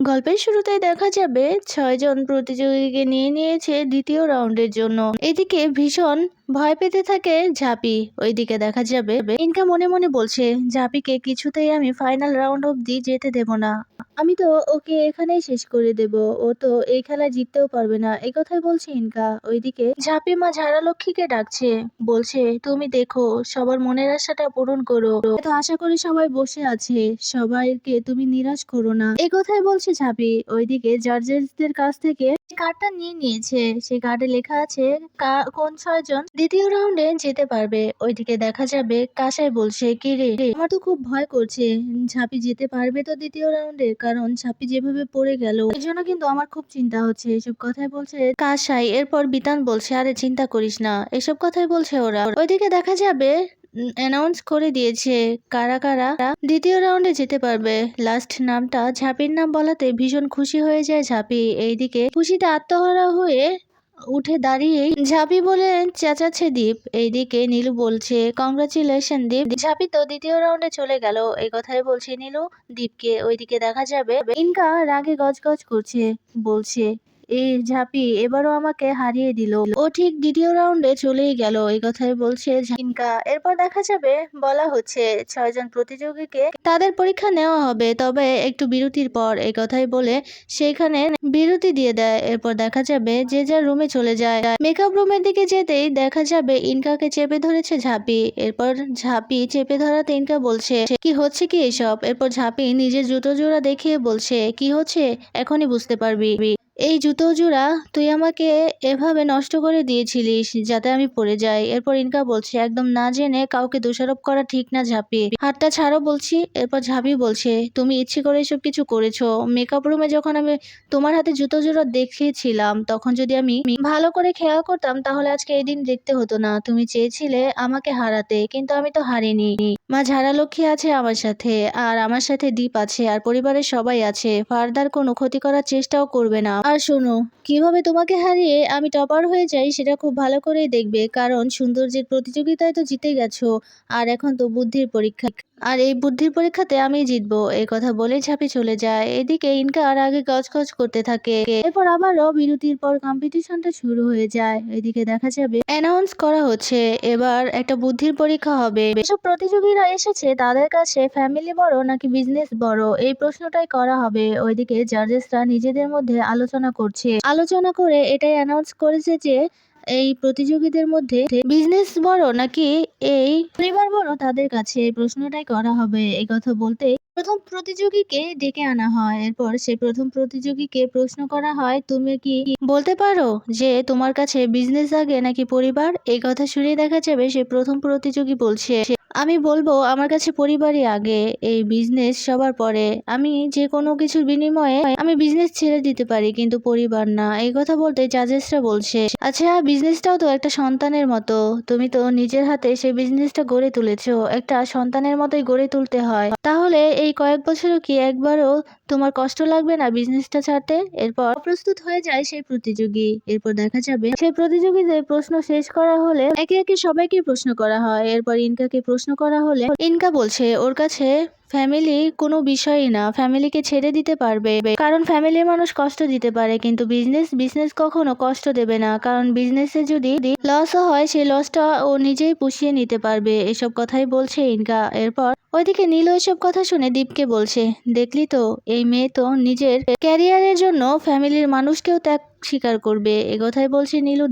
গল্পের শুরুতে দেখা যাবে ছয়জন প্রতিযোগীকে নিয়ে নিয়েছে দ্বিতীয় রাউন্ডের জন্য। এদিকে ভীষণ ভয় পেতে থাকে ঝাঁপি। ওইদিকে দেখা যাবে ইনকা মনে মনে বলছে, ঝাঁপিকে কিছুতেই আমি ফাইনাল রাউন্ড অব্দি যেতে দেব না। আমি তো ওকে এখানেই শেষ করে দেব। ও তো এই খেলা জিততেও পারবে না। এই কথাই বলছে ইনকা। ওইদিকে ঝাঁপি মা ঝাড়া লক্ষ্মীকে ডাকছে, বলছে, তুমি দেখো, সবার মনের আশাটা পূরণ করো। তো আশা করি সবাই বসে আছে, সবাইকে তুমি নিরাশ করো না। এই কথাই বলছে ঝাঁপি। ওইদিকে জার্জেসদের কাছ থেকে কার্ডটা নিয়ে নিয়েছে, সেই কার্ডে লেখা আছে কোন ছয়জন দ্বিতীয় রাউন্ডে যেতে পারবে। ওইদিকে দেখা যাবে কাসাই বলছে, কি রে? আমার তো খুব ভয় করছে। ঝাঁপি যেতে পারবে তো দ্বিতীয় রাউন্ডে কারণ ঝাঁপি যেভাবে পড়ে গেল এর জন্য কিন্তু আমার খুব চিন্তা হচ্ছে। এসব কথাই বলছে কাসাই। এরপর বিতান বলছে, আরে চিন্তা করিস না। এসব কথাই বলছে ওরা। ওইদিকে দেখা যাবে অ্যানাউন্স করে দিয়েছে কারা কারা দ্বিতীয় রাউন্ডে যেতে পারবে। লাস্ট নামটা, ঝাঁপির নাম বলাতে ভীষণ খুশি হয়ে যায় ঝাঁপি। এইদিকে খুশিতে আত্মহারা হয়ে উঠে দাঁড়িয়ে ঝাঁপি বলে চেঁচাচ্ছে দীপ। এইদিকে নীলু বলছে কংগ্রাচুলেশন দীপ। ঝাঁপি তো দ্বিতীয় রাউন্ডে চলে গেল। এই কথাই বলছে নীলু। দীপকে ওইদিকে দেখা যাবে। ইনকা রাগে গজগজ করছে, বলছে এই ঝাঁপি এবারও আমাকে হারিয়ে দিল। ও ঠিক দ্বিতীয় রাউন্ডে চলেই গেল এই কথাই বলছে ঝিনকা। এরপর দেখা যাবে, বলা হচ্ছে ছয়জন প্রতিযোগীকে তাদের পরীক্ষা নেওয়া হবে, তবে একটু বিরতির পর এই কথাই বলে সেইখানে বিরতি দিয়ে দেয়। এরপর দেখা যাবে যে যার রুমে চলে যায়। মেকআপ রুমের দিকে যেতেই দেখা যাবে ইনকাকে চেপে ধরেছে ঝাঁপি। এরপর ঝাঁপি চেপে ধরাতে ইনকা বলছে, কি হচ্ছে কি এসব? এরপর ঝাঁপি নিজের জুতো জোড়া দেখিয়ে বলছে, কি হচ্ছে? এখনই বুঝতে পারবি। এই জুতো জোড়া তুই আমাকে এভাবে নষ্ট করে দিয়েছিলিস যাতে আমি পড়ে যাই। এরপর ইনকা বলছে, একদম না জেনে কাউকে দোষারোপ করা ঠিক না ঝাঁপি। হাতটা ছাড়ো বলছি, এরপর ঝাঁপি বলছে, তুমি ইচ্ছে করে এসব কিছু করেছ। মেকআপ রুমে যখন আমি তোমার হাতে জুতো জোড়া দেখিয়েছিলাম, তখন যদি আমি ভালো করে খেয়াল করতাম, তাহলে আজকে এই দিন দেখতে হতো না। তুমি চেয়েছিলে আমাকে হারাতে, কিন্তু আমি তো হারিনি। মা ঝাড়া লক্ষ্মী আছে আমার সাথে, আর আমার সাথে দীপ আছে, আর পরিবারের সবাই আছে। ফার্দার কোনো ক্ষতি করার চেষ্টাও করবে না। আর শোনো, কীভাবে তোমাকে হারিয়ে আমি টপার হয়ে যাই সেটা খুব ভালো করেই দেখবে, কারণ সৌন্দর্যের প্রতিযোগিতায় তো জিতে গেছো, আর এখন তো বুদ্ধির পরীক্ষা। আর এই বুদ্ধির পরীক্ষাতে আমি জিতবো। এই কথা বলে ঝাঁপি চলে যায়। এদিকে ইনকা আর আগে গজগজ করতে থাকে। এরপর আবারও বিরতির পর কম্পিটিশনটা শুরু হয়ে যায়। এদিকে দেখা যাবে অ্যানাউন্স করা হচ্ছে। এবার একটা বুদ্ধির পরীক্ষা হবে। যেসব প্রতিযোগীরা এসেছে তাদের কাছে ফ্যামিলি বড় নাকি বিজনেস বড়? এই প্রশ্নটাই করা হবে। ওইদিকে জাজেসরা নিজেদের মধ্যে আলোচনা করছে। আলোচনা করে এটাই অ্যানাউন্স করেছে যে এই প্রতিযোগীদের মধ্যে বিজনেস বড় নাকি এই পরিবার বড়? তাদের কাছে এই প্রশ্নটাই করা হবে। এই কথা বলতে প্রথম প্রতিযোগীকে ডেকে আনা হয়। এরপর সে প্রথম প্রতিযোগীকে প্রশ্ন করা হয়, তুমি কি বলতে পারো যে তোমার কাছে বিজনেস আগে নাকি পরিবার? এই কথা শুনে দেখা যাবে সে প্রথম প্রতিযোগী বলছে। আমি বলব, আমার কাছে পরিবারই আগে। এই বিজনেস সবার পরে। আমি যে কোনো কিছুর বিনিময়ে আমি বিজনেস ছেড়ে দিতে পারি, কিন্তু পরিবার না। এই কথা বলতে জাজেসরা বলছে আচ্ছা বিজনেসটাও তো একটা সন্তানের মতো। তুমি তো নিজের হাতে সেই বিজনেসটা গড়ে তুলেছো। একটা সন্তানের মতোই গড়ে তুলতে হয়। তাহলে এই কয়েক বছরও কি একবারও তোমার কষ্ট লাগবে না বিজনেসটা ছাড়তে? এরপর প্রস্তুত হয়ে যায় সেই প্রতিযোগী। এরপর দেখা যাবে, সেই প্রতিযোগীদের প্রশ্ন শেষ করা হলে একে একে সবাইকে প্রশ্ন করা হয়। এরপর ইনকাকে প্রশ্ন করা হলে ইনকা বলছে, ওর কাছে ফ্যামিলি কোনো বিষয়ই না ফ্যামিলিকে ছেড়ে দিতে পারবে। কারণ ফ্যামিলির মানুষ কষ্ট দিতে পারে, কিন্তু বিজনেস বিজনেস কখনো কষ্ট দেবে না। কারণ বিজনেসে যদি লসও হয়, সেই লসটা ও নিজেই পুষিয়ে নিতে পারবে। এসব কথাই বলছে ইনকা। এরপর ওইদিকে নীল এসব কথা শুনে দীপকে বলছে, দেখলি তো, এই মেয়ে তো নিজের ক্যারিয়ারের জন্য ফ্যামিলির মানুষকেও ত্যাগ স্বীকার করবে। এ কথাই বলছে নীলু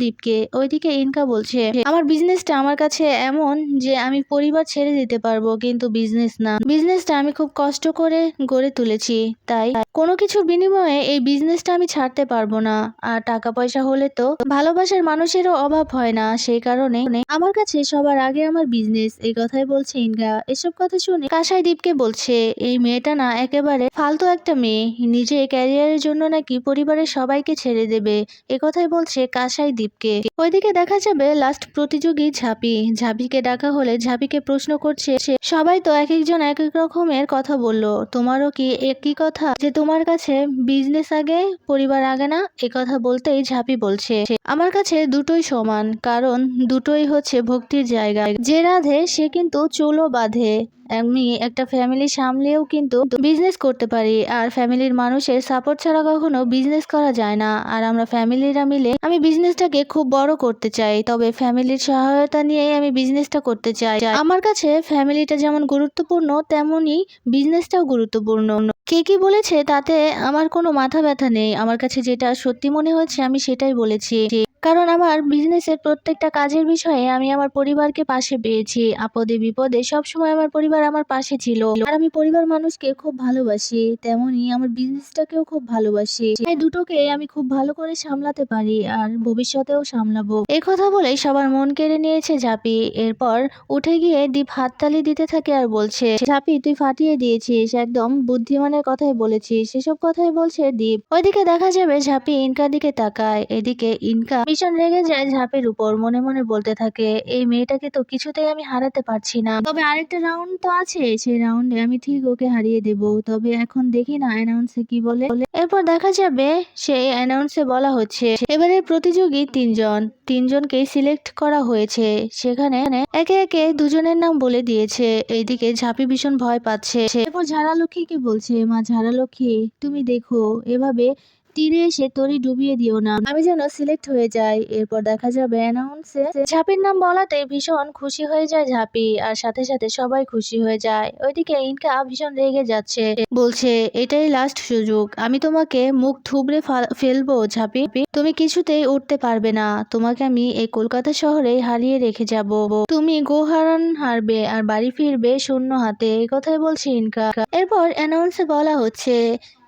ওইদিকে ইনকা বলছে, আমার বিজনেসটা আমার কাছে এমন যে আমি পরিবার ছেড়ে দিতে পারব, কিন্তু বিজনেস না। বিজনেসটা আমি খুব কষ্ট করে গড়ে তুলেছি, তাই কোনো কিছুর বিনিময়ে এই বিজনেসটা আমি ছাড়তে পারব না। আর টাকা পয়সা হলে তো ভালোবাসার মানুষেরও অভাব হয় না, সেই কারণে আমার কাছে সবার আগে আমার বিজনেস এই কথাই বলছে ইনকা। এসব কথা শুনে কাসাই দীপকে বলছে, এই মেয়েটা না একেবারে ফালতু একটা মেয়ে। নিজে ক্যারিয়ারের জন্য নাকি পরিবারের সবাইকে ছেড়ে দেবে। এ কথাই বলছে কাসাই দীপকে। ওইদিকে দেখা যাবে লাস্ট প্রতিযোগী ঝাঁপি। ঝাঁপিকে ডাকা হলে ঝাঁপিকে প্রশ্ন করছে সবাই তো এক একজন এক এক রকমের কথা বলল। তোমারও কি একই কথা? যে তোমার কাছে বিজনেস আগে, পরিবার আগে না? এ কথা বলতেই ঝাঁপি বলছে আমার কাছে দুটোই সমান। কারণ দুটোই হচ্ছে ভক্তির জায়গা। যে রাধে সে কিন্তু চুলও বাঁধে। আমি একটা ফ্যামিলি সামলেও কিন্তু বিজনেস করতে পারি। আর ফ্যামিলির মানুষের সাপোর্ট ছাড়া কখনো বিজনেস করা যায় না। আর আমরা ফ্যামিলিরা মিলে আমি বিজনেসটাকে খুব বড় করতে চাই। তবে ফ্যামিলির সহায়তা নিয়েই আমি বিজনেসটা করতে চাই। আমার কাছে ফ্যামিলিটা যেমন গুরুত্বপূর্ণ তেমনই বিজনেসটাও গুরুত্বপূর্ণ। কে কি বলেছে তাতে আমার কোনো মাথা ব্যথা নেই। আমার কাছে যেটা সত্যি মনে হয়েছে আমি সেটাই বলেছি। কারণ আমার বিজনেসের প্রত্যেকটা কাজের বিষয়ে আমি আমার পরিবারকে পাশে পেয়েছি। আপদে বিপদে সব সময় আমার পরিবার আমার পাশে ছিল। আর আমি পরিবার মানুষকে খুব ভালোবাসি, তেমনি আমার বিজনেসটাকেও খুব ভালোবাসি। দুটোকে আমি খুব ভালো করে সামলাতে পারি আর ভবিষ্যতেও সামলাবো। এই কথা বলে সবার মন কেড়ে নিয়েছে ঝাপি। এরপর উঠে গিয়ে দীপ হাততালি দিতে থাকে আর বলছে, ঝাপি, তুই ফাটিয়ে দিয়েছিস, একদম বুদ্ধিমানের কথাই বলেছিস। সেসব কথাই বলছে দীপ। ওইদিকে দেখা যাবে ঝাপি ইনকার দিকে তাকায়। এদিকে ইনকা ভীষণ রেগে যায় ঝাঁপের উপর, মনে মনে বলতে থাকে, এই মেয়েটাকে তো কিছুতেই আমি হারাতে পারছি না। তবে আরেকটা রাউন্ড তো আছে, সেই রাউন্ডে আমি ঠিক ওকে হারিয়ে দেব। তবে এখন দেখি না অ্যানাউন্সে কি বলে। এরপর দেখা যাবে, সেই অ্যানাউন্সে বলা হচ্ছে এবারে প্রতিযোগী তিনজন তিনজনকে সিলেক্ট করা হয়েছে। সেখানে একে একে দুজনের নাম বলে দিয়েছে। এইদিকে ঝাঁপি ভীষণ ভয় পাচ্ছে। এরপর ঝাড়ালক্ষ্মীকে বলছে, মা ঝাড়ালক্ষ্মী, তুমি দেখো, এভাবে তীরে এসে তরি ডুবিয়ে দিও না। আমি যেন সিলেক্ট হয়ে যাই। এরপর দেখা যাবে অ্যানাউন্সে ঝাঁপির নাম বলাতে ভীষণ খুশি হয়ে যায় ঝাঁপি, আর সাথে সাথে সবাই খুশি হয়ে যায়। ওইদিকে ইনকা ভীষণ রেগে যাচ্ছে। বলছে, এটাই লাস্ট সুযোগ। আমি তোমাকে মুখ থুবড়ে ফেলব ঝাঁপি। তুমি কিছুতেই উঠতে পারবে না। তোমাকে আমি এই কলকাতা শহরে হারিয়ে রেখে যাব। তুমি গোহারান হারবে, আর বাড়ি ফিরবে শূন্য হাতে। এই কথাই বলছে ইনকা। এরপর অ্যানাউন্সে বলা হচ্ছে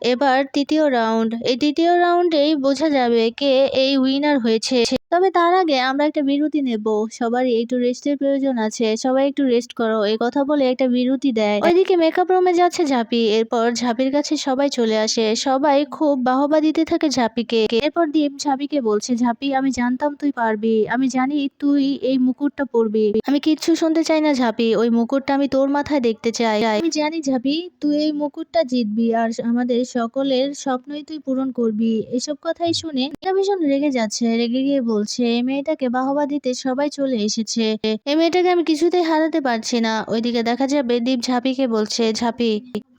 এবার তৃতীয় রাউন্ড এই তৃতীয় রাউন্ডেই বোঝা যাবে কে এই উইনার হয়েছে। তবে তার আগে আমরা একটা বিরতি নেব। সবারই একটু রেস্টের প্রয়োজন আছে। সবাই একটু রেস্ট করো। এই কথা বলে একটা বিরতি দেয়। ওইদিকে মেকআপ রুমে যাচ্ছে ঝাঁপি। এরপর ঝাঁপির কাছে সবাই চলে আসে। সবাই খুব বাহবা দিতে থাকে ঝাঁপিকে। এরপর দীপ ঝাঁপিকে বলছে, ঝাঁপি, আমি জানতাম তুই পারবি। আমি জানি তুই এই মুকুটটা পরবি। আমি কিচ্ছু শুনতে চাই না ঝাঁপি। ওই মুকুটটা আমি তোর মাথায় দেখতে চাই। আমি জানি ঝাঁপি, তুই এই মুকুটটা জিতবি। আর আমাদের সকলের স্বপ্নই তুই পূরণ করবি। এসব কথাই শুনে ভীষণ রেগে যাচ্ছে। রেগে গিয়ে বলছে, এই মেয়েটাকে বাহবা দিতে সবাই চলে এসেছে। এই মেয়েটাকে আমি কিছুতেই হারাতে পারছি না। ওইদিকে দেখা যাবে দীপ ঝাঁপিকে বলছে, ঝাঁপি।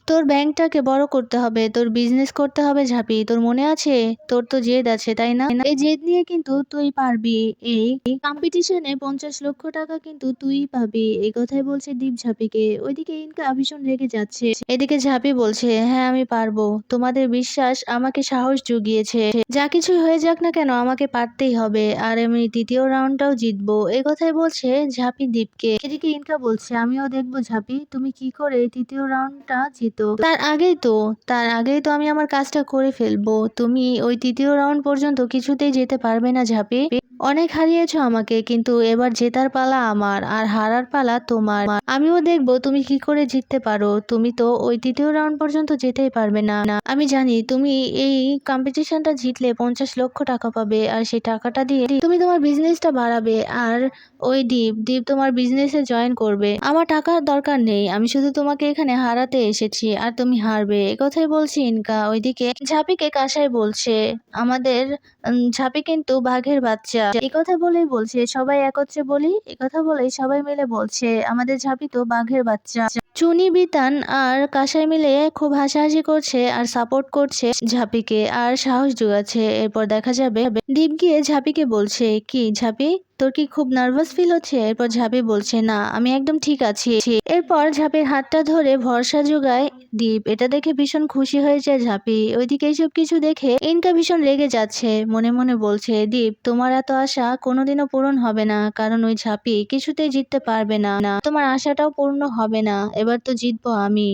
তোর ব্যাংকটাকে বড় করতে হবে, তোর বিজনেস করতে হবে ঝাঁপি, তোর মনে আছে? তোর তো জেদ আছে, তাই না? এই জেদ নিয়ে কিন্তু তুই পারবি। এই কম্পিটিশনে পঞ্চাশ লক্ষ টাকা কিন্তু তুই পাবি। এই কথাই বলছে দীপ ঝাঁপিকে। ওইদিকে ইনকা ভীষণ রেগে যাচ্ছে। এদিকে ঝাঁপি বলছে হ্যাঁ আমি পারব। তোমাদের বিশ্বাস আমাকে সাহস জুগিয়েছে। যা কিছু হয়ে যাক না কেন, আমাকে পারতেই হবে। আর আমি তৃতীয় রাউন্ডটাও জিতবো। এই কথাই বলছে ঝাঁপি দীপকে। এদিকে ইনকা বলছে, আমিও দেখব ঝাঁপি, তুমি কি করে তৃতীয় রাউন্ডটা জিতো তার আগেই তো, তার আগেই তো আমি আমার কাজটা করে ফেলব। তুমি ওই তৃতীয় রাউন্ড পর্যন্ত কিছুতেই যেতে পারবে না ঝাঁপে। অনেক হারিয়েছো আমাকে, কিন্তু এবার জেতার পালা আমার আর হারার পালা তোমার। আমিও দেখব তুমি কি করে জিততে পারো। তুমি তো ওই তৃতীয় রাউন্ড পর্যন্ত যেতেই পারবে না। না আমি জানি তুমি এই কম্পিটিশনটা জিতলে পঞ্চাশ লক্ষ টাকা পাবে আর সেই টাকাটা দিয়ে তুমি তোমার বিজনেসটা বাড়াবে। আর ওই দ্বীপ দ্বীপ তোমার বিজনেসে জয়েন করবে। আমার টাকার দরকার নেই, আমি শুধু তোমাকে এখানে হারাতে এসেছি, আর তুমি হারবে। কথাই বলছি ইনকা। ওইদিকে ঝাপিকে কাসাই বলছে, আমাদের ঝাপি কিন্তু বাঘের বাচ্চা। এই কথা বলেই বলছে, সবাই একত্রে বলি কথা বলেই সবাই মিলে বলছে, আমাদের ঝাপি তো বাঘের বাচ্চা। চুনি, বিতান আর কাসাই মিলে খুব হাসাহাসি করছে আর সাপোর্ট করছে ঝাপিকে, আর সাহস যোগাচ্ছে। এরপর দেখা যাবে, দীপ গিয়ে ঝাপিকে বলছে, কি ঝাপি? তোর কি খুব নার্ভাস ফিল হচ্ছে? এরপর ঝাপি বলছে, না, আমি একদম ঠিক আছি। এরপর ঝাপির হাতটা ধরে ভরসা যোগায় দীপ। এটা দেখে ভীষণ খুশি হয়ে যায় ঝাপি। ওইদিকে এইসব কিছু দেখে ইনকা ভীষণ রেগে যাচ্ছে। মনে মনে বলছে, দীপ, তোমার এত আশা কোনোদিনও পূরণ হবে না, কারণ ওই ঝাপি কিছুতেই জিততে পারবে না। না, তোমার আশাটাও পূর্ণ হবে না। এবার তো জিতবো আমি।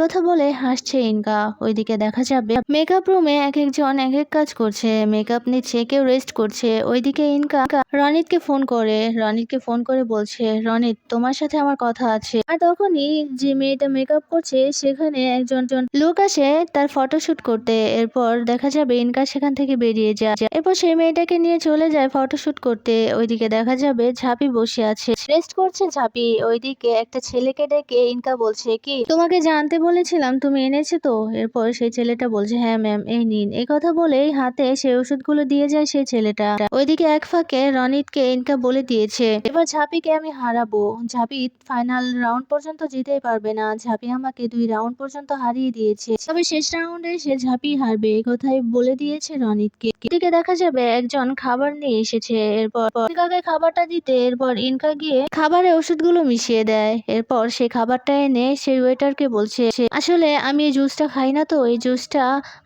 কথা বলে হাসছে ইনকা। ওইদিকে দেখা যাবে মেকআপ রুমে এক একজন এক এক কাজ করছে। মেকআপ নিচ্ছে, কেউ রেস্ট করছে। ওইদিকে ইনকা, রনিতকে ফোন করে রনিতকে ফোন করে বলছে রনিত তোমার সাথে আমার কথা আছে। আর তখনই যে মেয়েটা মেকআপ করছে, সেখানে একজন জন লোক আসে তার ফটোশুট করতে। এরপর দেখা যাবে ইনকা সেখান থেকে বেরিয়ে যায়। এরপর সেই মেয়েটাকে নিয়ে চলে যায় ফটোশুট করতে। ওইদিকে দেখা যাবে ঝাঁপি বসে আছে। রেস্ট করছে ঝাঁপি। ওইদিকে একটা ছেলেকে ডেকে ইনকা বলছে, কি, তোমাকে জানতে বলেছিলাম, তুমি এনেছো তো? এরপর সেই ছেলেটা বলছে হ্যাঁ ম্যাম এই নিন। এই কথা বলেই হাতে সেই ওষুধগুলো দিয়ে যায় সেই ছেলেটা। ওইদিকে এক ফাঁকে রনিতকে ইনকা বলে দিয়েছে। এবার ঝাপিকে আমি হারাবো। ঝাপি ফাইনাল রাউন্ড পর্যন্ত যেতেই পারবে না। ঝাপি আমাকে দুই রাউন্ড পর্যন্ত হারিয়ে দিয়েছে। তবে শেষ রাউন্ডে সে ঝাপি হারবে এ কথাই বলে দিয়েছে রনিতকে। এদিকে দেখা যাবে একজন খাবার নিয়ে এসেছে। এরপর ইনকাকে খাবারটা দিতে, এরপর ইনকা গিয়ে খাবারে ওষুধগুলো মিশিয়ে দেয়। এরপর সে খাবারটা এনে সেই ওয়েটারকে বলছে, আসলে আমি এই জুসটা খাই না তো, এই জুসটা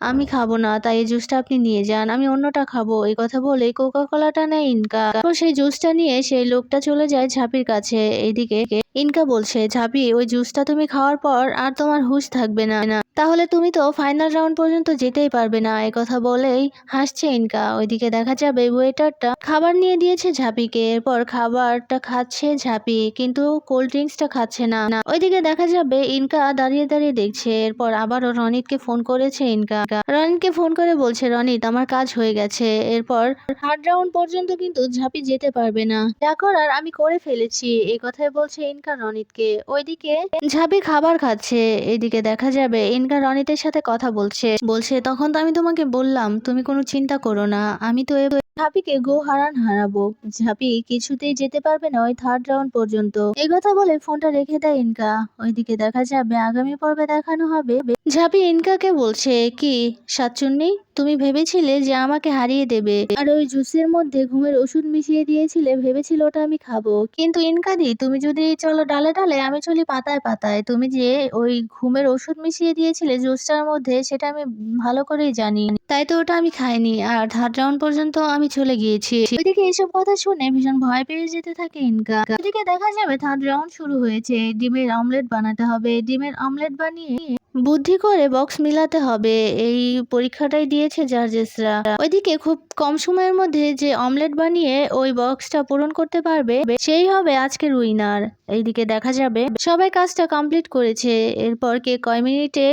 আমি খাব না, তাই এই জুসটা আপনি নিয়ে যান, আমি অন্যটা খাব। এই কথা বলে কোকা কোলাটা নেয় ইনকা। সেই জুসটা নিয়ে সেই লোকটা চলে যায় ঝাপির কাছে। এইদিকে ইনকা বলছে, ঝাপি, ওই জুসটা তুমি খাওয়ার পর আর তোমার হুশ থাকবে না না। তাহলে তুমি তো ফাইনাল রাউন্ড পর্যন্ত যেতেই পারবে না। কথা বলেই হাসছে ইনকা। ওইদিকে দেখা যাবে ওয়েটারটা খাবার নিয়ে দিয়েছে ঝাপিকে। এরপর খাবারটা খাচ্ছে ঝাপি, কিন্তু কোল্ড ড্রিঙ্কসটা খাচ্ছে না। না ওইদিকে দেখা যাবে ইনকা দাঁড়িয়ে দাঁড়িয়ে দেখছে। এরপর আবারও রনিতকে ফোন করেছে ইনকা। রনিতকে ফোন করে বলছে, রনিত, আমার কাজ হয়ে গেছে। এরপর থার্ড রাউন্ড পর্যন্ত কিন্তু ঝাপি যেতে পারবে না। যা করার আমি করে ফেলেছি এই কথাই বলছে ইনকা রনিতকে। ওইদিকে ঝাপি খাবার খাচ্ছে। এদিকে দেখা যাবে ইনকা রনিতের সাথে কথা বলছে। বলছে, তখন তো আমি তোমাকে বললাম, তুমি কোনো চিন্তা করো না। আমি তো ঝাপিকে গো হারান হারাবো। ঝাপি কিছুতেই যেতে পারবে না ওই থার্ড রাউন্ড পর্যন্ত। এই কথা বলে ফোনটা রেখে দেয় ইনকা। ওইদিকে দেখা যাবে আগামী পর্বে দেখানো হবে। ঝাপি ইনকাকে বলছে, কি, সাতচুন্নি? তুমি ভেবেছিলে যে আমাকে হারিয়ে দেবে। আর ওই জুসের মধ্যে ঘুমের ওষুধ মিশিয়ে দিয়েছিলে, ভেবেছিল ওটা আমি খাব। কিন্তু ইনকাদি, তুমি যদি চলো ডালে ডালে, আমি চলি পাতায় পাতায়। তুমি যে ওই ঘুমের ওষুধ মিশিয়ে দিয়েছিলে জুসটার মধ্যে, সেটা আমি ভালো করেই জানি। তাই তো ওটা আমি খাইনি, আর থার্ড রাউন্ড পর্যন্ত আমি চলে গিয়েছি। ওইদিকে এইসব কথা শুনে ভীষণ ভয় পেয়ে যেতে থাকে ইনকা। ওইদিকে দেখা যাবে থার্ড রাউন্ড শুরু হয়েছে, ডিমের অমলেট বানাতে হবে। ডিমের অমলেট বানিয়ে বুদ্ধি করে বক্স মিলাতে হবে। এই পরীক্ষাটাই দিয়েছে জার্জেসরা ওইদিকে খুব কম সময়ের মধ্যে যে অমলেট বানিয়ে ওই বক্সটা পূরণ করতে পারবে, সেই হবে আজকের উইনার এইদিকে দেখা যাবে সবাই কাজটা কমপ্লিট করেছে। এরপর কে কয় মিনিটে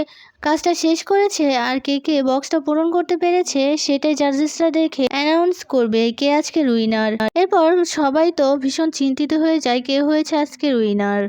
কাজটা শেষ করেছে আর কে কে বক্সটা পূরণ করতে পেরেছে, সেটাই জার্জেসরা দেখে অ্যানাউন্স করবে কে আজকের উইনার এরপর সবাই তো ভীষণ চিন্তিত হয়ে যায়, কে হয়েছে আজকের উইনার